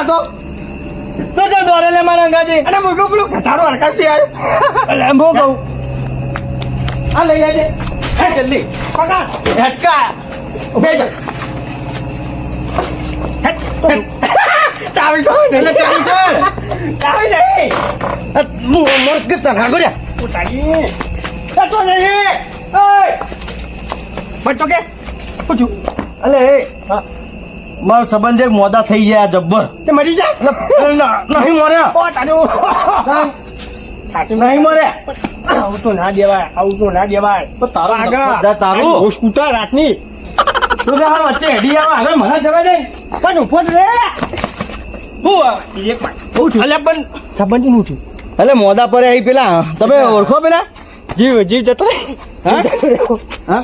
હતો તો. જો દોરે લે મારા અંગાજી. અને મૂકો પેલો ઘટાડો હરકાશી આવ્યો એટલે એમ હું કહું. આ લઈ લેજે હે જલ્દી. પકડ. હેટકા. બે જા. હેટ. હેટ ચાવી તો એટલે ચાલી કર ચાવી નહીં હું મર કે તને ગોડ્યા ઉતારી જતો નહીં. ઓય. બચ્ચો કે? પૂછું. અલે એ. હા. મારો સંબંધ એક મોદા થઈ ગયા જબ્બર. તે મરી જા. નહીં મર્યા. ઓ નહીં મર્યા. આવું તો ના દેવાય આવું તો ના દેવાય. તો તારો આગળ. તારું. સ્કૂટર રાતની. તું જા હા વચ્ચે હેડી આવા. આગળ મને જવા દે. પણ ઊભો રે. હું? એક મિનિટ. અલે પણ સંબંધ હું છું. અલે મોદા પર આવી પેલા. તમે ઓળખો પેલા? જીવ જીવ જતો રે હા?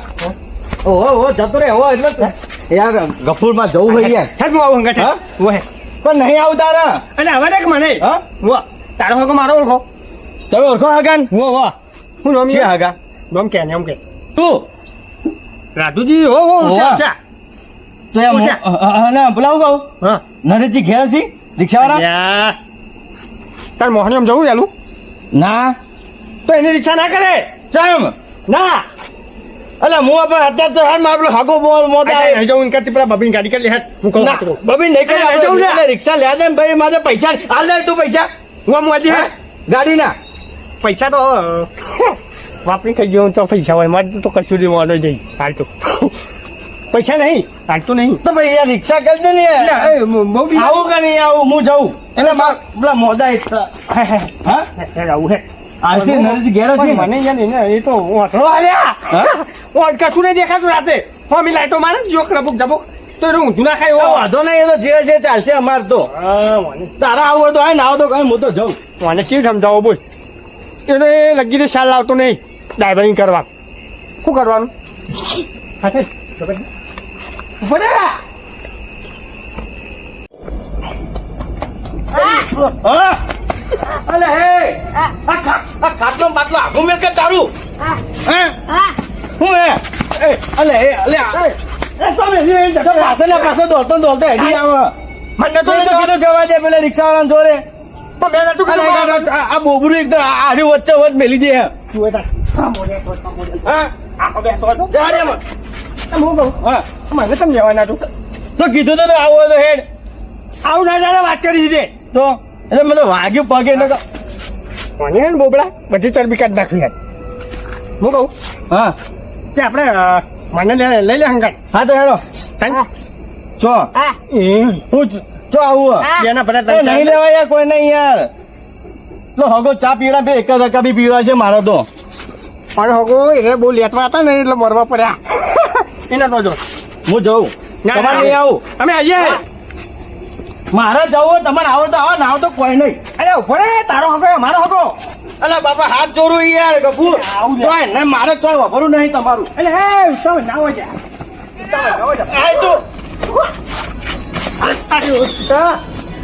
ઓહો જતો રે હો એટલે જ. યાર ગફુરમાં જવું હોય યાર. હેડ હું આવું હંગાત હા? ઓહે પણ નહીં આવતા રે એટલે હવે દેખ મને. હા? વો તારો હકો મારો ઓળખો. તમે ઓળખો હાગાન? વો વો હું નામ છે હગા? હાગા નામ કે ને એમ કે. તું રાજુજી હો હો ચા ચા તો એમ ના બોલાવું કહું. હા. નરેશજી ઘેર છે રિક્ષાવાળા. તાર મોહન આમ જવું યાલું? ના. તો એની રિક્ષા ના કરે? કેમ ના. અલે હું પણ અત્યારે તો હાલ મારે હાગો બોલ મોટા આ જાઉં ઇનકા પેલા બબીન ગાડી કરી લે હું કહું ના વાત નહીં કરી જવું લે. રિક્ષા લે દે ને ભાઈ મારે પૈસા આ લે તું પૈસા. હું આમ વાજી હે? ગાડી ગાડીના. પૈસા તો વાપરી ખાઈ ગયો તો પૈસા હોય. મારે તો કશું નહીં વાંધો જઈ હાલ તો પૈસા નહીં હાલતું નહીં. તો ભાઈ યાર રિક્ષા કરી દે ને. એટલે, આવું કે નહીં આવું? હું જઉં. એટલે માર પેલા મોદા એક હે, હે, હા? હે, આવું હે. આવશે નરેશ ઘેર છે મને યાર એ તો વાંધો આલ્યા હા? કશું નહીં દેખાતું રાતે. ફોમી લાઈટો મારે જો રબુક જબુક તો એનું ઊંધું ના ખાય તો એવો વાંધો નહીં એ તો જે છે ચાલશે અમાર તો. હા, તારા આવો તો આવે ને આવો તો કઈ હું તો જાઉં. મને કેવી સમજાવો બોલ. એને લગી તો સાલ લાવતો નહીં. ડ્રાઈવરિંગ કરવા. શું કરવાનું? હા છે ઊભો રે. હા? અલે હે. આ ખાટલો બાટલો આઘું મેં કે તારું? હે. શું હે એ? અલે હે અલે એ તમે એ જતો તો. પાછળ ને પાછળ દોડતો દોડતો હેડી આવે. મને તો એ કીધું જવા દે પેલા રિક્ષાવાળાને જોરે પણ મેં નતું કીધું આ- બોબરું એકદમ આ- વચ્ચે વચ્ચે મેલી દે. તું એ હા, આખો જવા દે મને. કહું? હા. મને તમે જવાના તું તો કીધું તો આવું તો હેડ. આવું ના જાણે વાત કરી દીધી તો? એટલે મને વાગ્યું પગે તો- મને ને બોબડા? બધી ચરબી કાઢ નાખી હું કહું? હા. કે આપણે મને લે- લઈ લે હંગાત. હા તો હેડો. ચો એ હું ચ- ચો આવું એના એ નહીં લેવાય યાર કોઈ નહીં યાર. તો હગો ચા પીવડા બે એક જ રકા બી પીવડા છે મારો તો. પણ હગો એ બહુ લેટવા હતા ને એટલે મરવા પડ્યા. એના તો જો. હું જઉં. તમારે નહીં આવું. અમે આવીએ. મારે જવું તમારે આવો તો આવો ના આવો તો કોઈ નહીં. અરે ઊભો રે તારો હગો મારો હગો. અલા બાપા હાથ જોરું યાર ગફુર લે. ને મારે ચોય વભરું નહીં તમારું. એટલે હે તમે ના હોય જા. આય તો.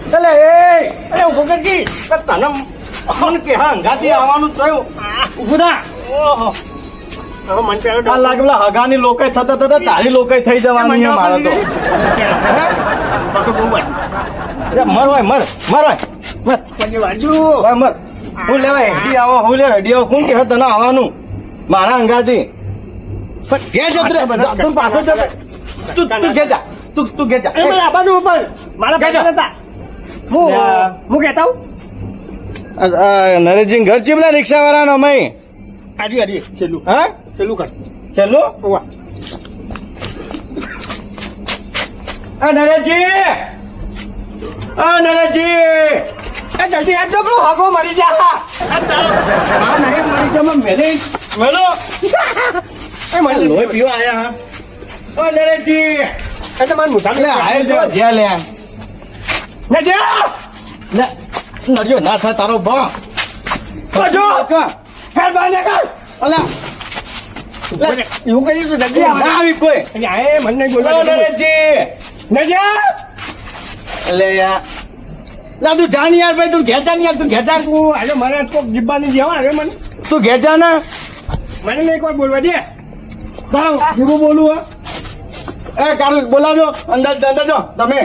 એટલે એ અરે ઊભો કરકી તને મન કે હા હંગાથી આવવાનું થયું. ઉભું ના ઓહો. હવે મને પેલો આ ડર- લાગે પેલા હગાની લોકાઈ થતા થતા તારી લોકાઈ થઈ જવાની છે મારે તો? તો મર હોય મર મર હોય. મર મર. હું લેવા હેડી આવો હું લેવા હેડી આવો. કોણ કે તને આવવાનું? મારા અંગાથી. પણ ઘેર જતો રે તું પાછો જતો તું તું ઘેર જા. તું તું ઘેર જા. એ મને આબાનું ઉપર. મારા. પૈસા નતા હું હું કહેતા હું નરેશજી ઘર પેલા રિક્ષા વાળાનો મય? આડી આડી છેલ્લું. હા? છેલ્લું કર છેલ્લું? વાહ આ નરેશજી નરેશજી એ જલ્દી આપજો પેલો હગો મરી જા. આ નહીં મારી જમા મેલે મેલો એ મને લોહી પીવા આયા હા. ઓ નરેશજી તો મને મુઠા લે આયર જો જે લે. ને જે લે નડ્યો ના થા તારો બા જો. હેડ બાર ને કર અલા. એવું કર્યું તો જલ્દી ના આવી કોઈ. એ મને નહીં દેતું. નરેશજી ને જા એટલે યાર લા તું જાન યાર ભાઈ તું ઘેર જા ને યાર તું ઘેર જા તું અરે મને તો જીબ્બાની જેવા અરે મને. તું ઘેર જા ને મને નહીં કોઈ બોલવા દે. સાવ કેવું બોલું હે? એ કાલ બોલાવજો. અંદર અંદર જો તમે.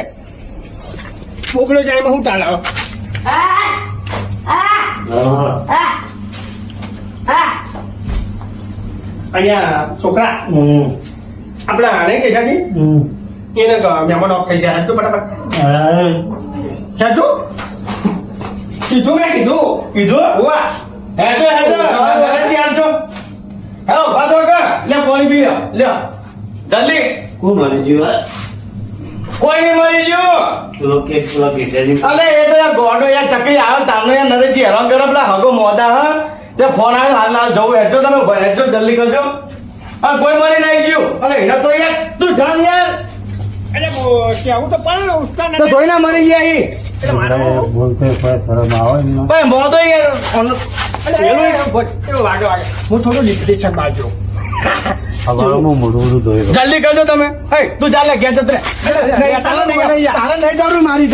મોકલો જાય એમાં હું ચાલે અહીંયા છોકરા આપણા આને કે છે એને મહેમાન ઓફ થઈ જાય. તો ફટાફટ સાચું કીધું મેં કીધું? કીધું? હોવા હેજો હેજો નરેશજી હે ઊભા ભાતો કે લે પાણી પી લે જલ્દી. કોણ મારી જીવા કોઈ નહીં મરી ગયું તું કે તું અલે એ તો ગોડો યાર ચકરી આવે તારનો યાર નરેજી હેરાન કરો પેલા હગો મોદા હ? તે ફોન આવ્યો હાલ હાલ જવું. હેજો તમે હેજો જલ્દી કરજો. હા કોઈ મરી નહીં ગયું અલે એના તો યાર તું જાણ યાર. એટલે કેવું તો પણ ઉઠતા તો. જોઈને મરી ગયા મારો બોલતે શરમ આવે ને યાર. હું થોડું ડિપ્રેશનમાં છું. જલ્દી કરજો તમે. તું ચાલે ઘેર જતો રે. નહીં, તારે નહીં તારે નહીં જરૂર મારી.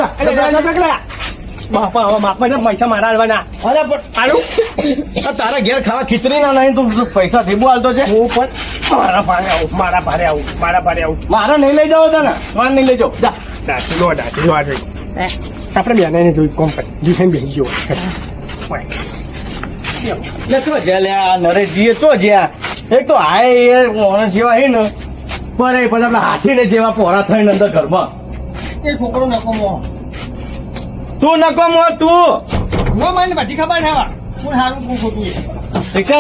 બાપા હવે બાપા ને પૈસા મારા આલવાના અરે પણ તારા ઘેર ખાવા ખીચડી ના નહીં તું પૈસા ઠીબુ હાલતો છે? હું પણ મારા ભારે આવું મારા ભારે આવું મારા ભારે આવું. મારા નહીં લઈ જાવ તને. મારા નહીં લઈ જાવ જા. દાટી લો દાટી લો આ આપણે બેને જોઈ કોમ કરી તો આ નરેશજીએ તો તો હાય એ માણસ જેવા હે ને પર પછી આપણે હાથીને જેવા પોરા થઈને અંદર ઘરમાં છોકરો નકો મો તું હો તું હું ખબર છે હું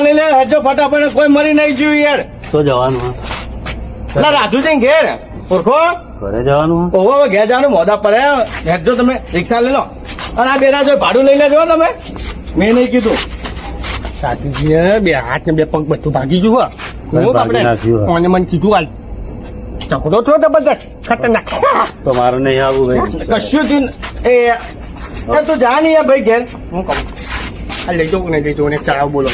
લઈ લે હજો ફટાફટ કોઈ મરી નહીં જોયું યાર તો જવાનું. હા ના રાજુ જઈને ઘેર. ઓળખો? ઘરે જવાનું ઓહો હવે ઘેર જવાનું મોદા પડે. ઘેરજો તમે રિક્ષા લઈ લો. અને આ બેરા જો ભાડું લઈ લેજો તમે. મેં નહીં કીધું. સાચું બે હાથ ને બે પગ બધું ભાગી હે. મને મને કીધું હાલ. ચકડો છો જબરદસ્ત ખતરનાક. તો મારે નહીં આવું ભાઈ. કશું થયું ન- એ તું જા નહીં ભાઈ ઘેર. હું કહું. લઈ જાઉં નહીં લઈ જાઉં? ને ચડાવ બોલો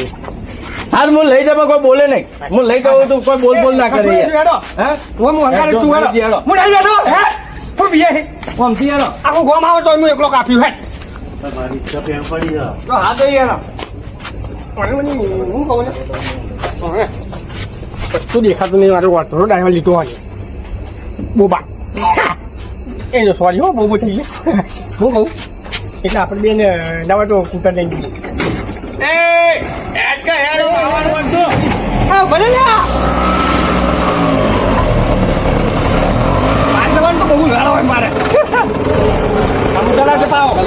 હાલ હું લઈ જવા કોઈ બોલે નહીં. હું લઈ જાઉં તો કોઈ બોલ બોલ ના કરી યાર હે હું? હું હંગારે તું હેડો હેડો. હું હેડો હે? હું બીએ યાર આખું ગોમ આવે તો હું એકલો કાપ્યું હે? મારી ઈચ્છા પેન પડી જા તો હા તો મને મને હું કહું ને? કશું દેખાતું નહીં મારો વાટરો ડાયવર લીધો હોય. બોબા. એ જો સોરી હો બોબો થઈ ગયો. હું કહું? એટલે આપણે બેન નવા તો કૂટર લઈ ગયું એ હેડ કે હેડ આવવાનું હતું હા ભલે લે. મારે તો બહુ લાડો હોય મારે. આમ ચલા જતા આવો.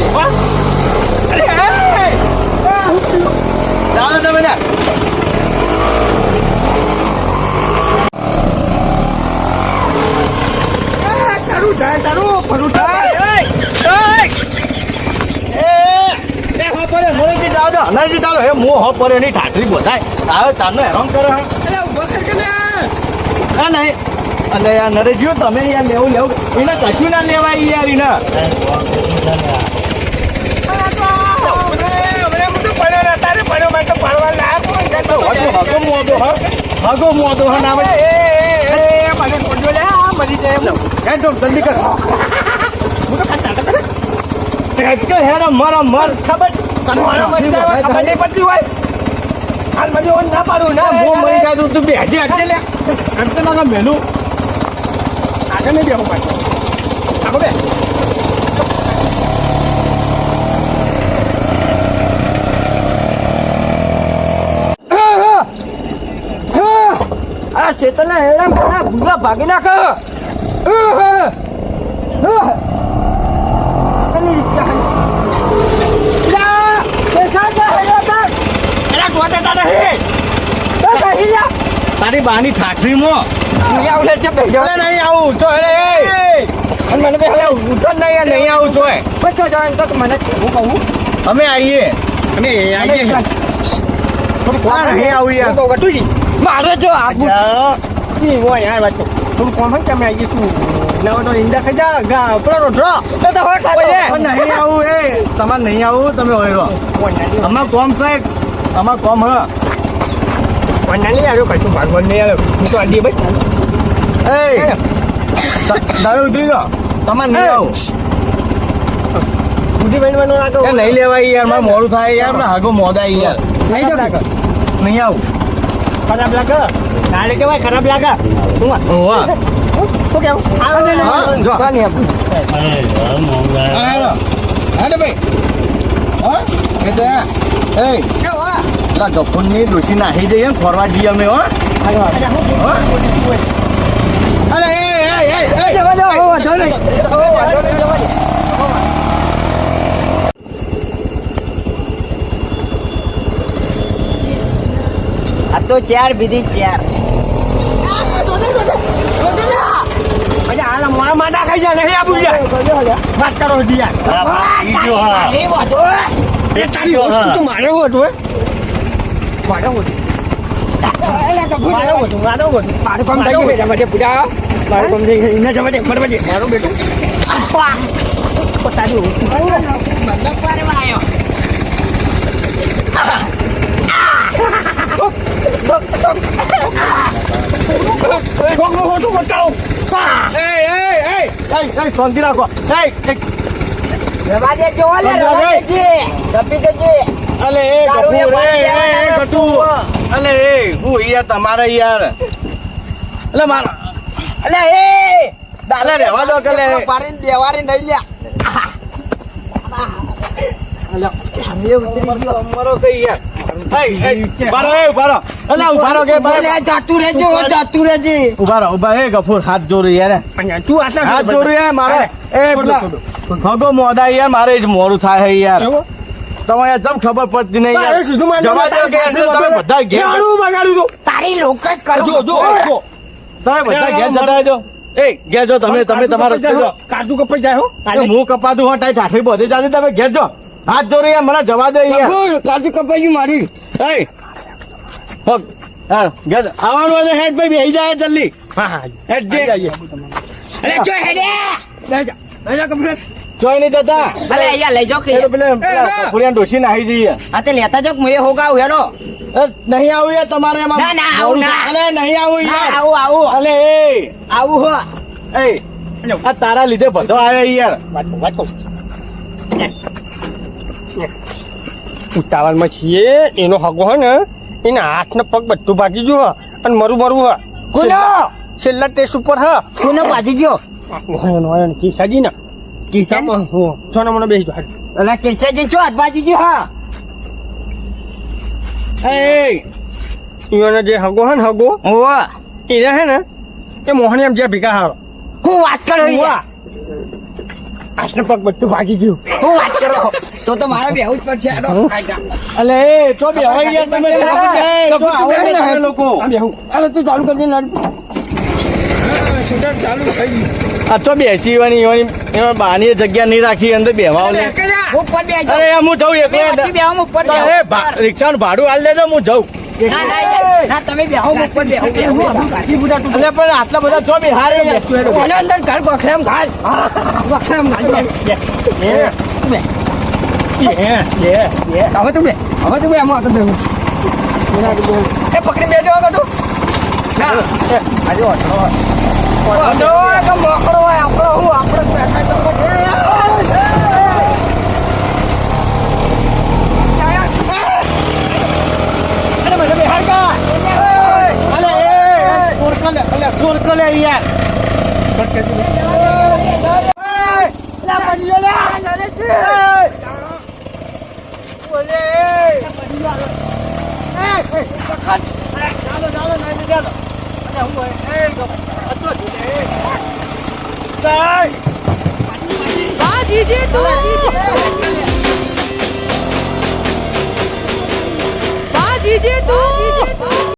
અરે હે ચાલો તમે ને તારું જાય તારું. ફરું થાય એ એ હો પરે જાવ દો નરજી ચાલો હે મો હો પર એની ઠાઠરી બોધાય આવે તારનો હેરાન કરે હે. અરે ઊભો કર કે ના? હા નહીં. અલે યાર નરેશજીઓ તમે યાર લેવું લેવું. એને કશું ના લેવાય યાર એને. હગો મોદો હ. હગો મોદો હ નામ હે તો જલ્દી કર. કે હેડ મર મર ખબર ના મો મરી જાય તો બે હજી હટકે લે. હટકે ના મેલું આ શેતરના હેડા મારા ભૂલા ભાગી નાખ. તારી બાની ઠાઠરીમાં અરે નહીં આવું તો અરે અને મને બે અરે ઉઠો નહીં નહીં આવું તો. પછી જવાનું તો મને હું કહું? અમે આવીએ. અમે આવીએ. આ નહીં આવું યાર. તો કહું ગટુજી મારે જો આપું હોય યાર વાત તું. કોમ હોય કે અમે આવીએ શું? નવો તો ઈંડા ખાઈ જા ગા રોટલો. તો તો હોય ખાઈ નહીં આવું એ. તમારે નહીં આવું તમે હોય અમાર કોમ સાહેબ અમાર કોમ હ. વન્યા નહીં આવ્યો કશું ભાગવાન નહીં આવ્યો હું તો આડી ભાઈ એ દાવે ઉતરી જાઓ તમારે નહીં આવું. બુદ્ધિ બનવાનો ના એ નહીં લેવાય યાર મારે મોડું થાય યાર ને હાગો મોદાય યાર. નહીં જાવ નહીં આવું. ખરાબ લાગે? નાલે કેવાય ખરાબ લાગે? હું હોવા શું કેવું? આ લે, લે, હા, જો. કોની આપું? અરે. હા, ને ભાઈ. હા એ તો. એ પેલા ગફુરની ડોશી નાહી જઈએ ફરવા જઈએ અમે હો. અરે એ એ એ જવા હવે વાંધો નહીં. જવા તો ચાર બીજી ચાર. વાત કરો દિયા આ બીજો હા. એ તારી વસ્તુ તો મારે હે મારે હોતું મારે હોતું મારે કામ થઈ ગયું જવા દે પૂજા મારે કામ થઈ ગયું એને જવા દે મારે મારું બેટું તારી હોતું એ એ એ એ શાંતિ રાખો રવા દેજો ઓલે રવા દેજે ડબ્બી દેજે અલે એ તારું એ એ પાણી એ દેવાનું ગટુ અલે એ હું યાર તમારે યાર. અલે મારા અલે એ અલે રેવા દો કે લે પાડીને દેવારી નહીં લ્યા. અમે ઉતરી ગયો. તમારો કઈ યાર? યાર મારે. એ પેલા ભગો મોડા મારે જ થાય યાર? તમારે જમ ખબર પડતી નહીં તારે સીધું યાર જવા દો કે તમે બધા ઘેર નાનું બગાડ્યું તું. તારી લોક કરો. જો જો જો. તમે બધા ઘેર જતા રહેજો. એ ઘેર જો તમે તમે તમારા કાજુ કપાઈ જાય હો. હું કપાતું હોય તારી ઠાઠી બધી જાતી તમે ઘેર જો હાથ જોડી મને જવા દે યાર. કાજુ- કપાઈ મારી. એ હા, આવવાનું હોય હેડ ભાઈ બેસી જાય જલ્દી. હા હા હેડ જે. અલે ચો હેડે. લઈ જા જા નહીં જતા. અહીંયા લઈ કે. પેલે નાહી જઈએ. આ તે લેતા જાઓ કે મુએ હોગાવ હેડો. એ, નહીં આવું યાર તમારે એમાં. ના, ના, આવું ના. અલે નહીં આવું યાર. આવું આવું. અલે એ. આવું હો. એ આ તારા લીધે બધો આવ્યો યાર. વાત વાત ઉતાવળમાં છીએ એનો હગો હોય ને એના હાથ ને પગ બધું ભાગી ગયું અને મરું મરું હા. કોનો? છેલ્લા ટેસ્ટ ઉપર હા. કોનો ભાગી ગયો? હોય ને કિસાજી ને. કિસામાં હું સોના મને બેસી જાવ અલે કિસાજી છો હાથ ભાગી ગયો હા? એ એનો જે હગો હે ને હગો ઓવો એને હે ને એ મોહની એમ જે ભેગા હારો. હું વાત કરો યાર પગ બધું ભાગી ગયું. શું વાત કરો? તો તો મારે બેહવું જ પડશે અલે તો બે હવે યાર તમે તો આવો ને. લોકો. બેહું. અરે તું ચાલુ કરી દે શૂટર ચાલુ થઈ ગયું આ તો બેસી વાની વાની એમાં બાની જગ્યા નહીં રાખી અંદર બેહવા લે ઉપર બેહજો અરે હું જઉં એકલો ઉપર બેહું. ભા- રિક્ષાનું ભાડું હાલ દેજો હું જઉં. ના તમે બેહો હું ઉપર બેહો એટલે પણ આટલા બધા છો બિહારે. ઓલે અંદર ઘર ગોખલામ ઘાલ. ગોખલામ ઘાલ. હવે તું બે હવે તું બે આમાં આગળ બેહું. એ પકડી બેજો આગળ તું. ના. આજે મોકળો હોય આપણો હું આપણે બેઠા તો અરે મને બિહાર કા અલે એ સોરકલે અલે સોરકલે યાર. બાજીજી ટુ બાજીજી ટુ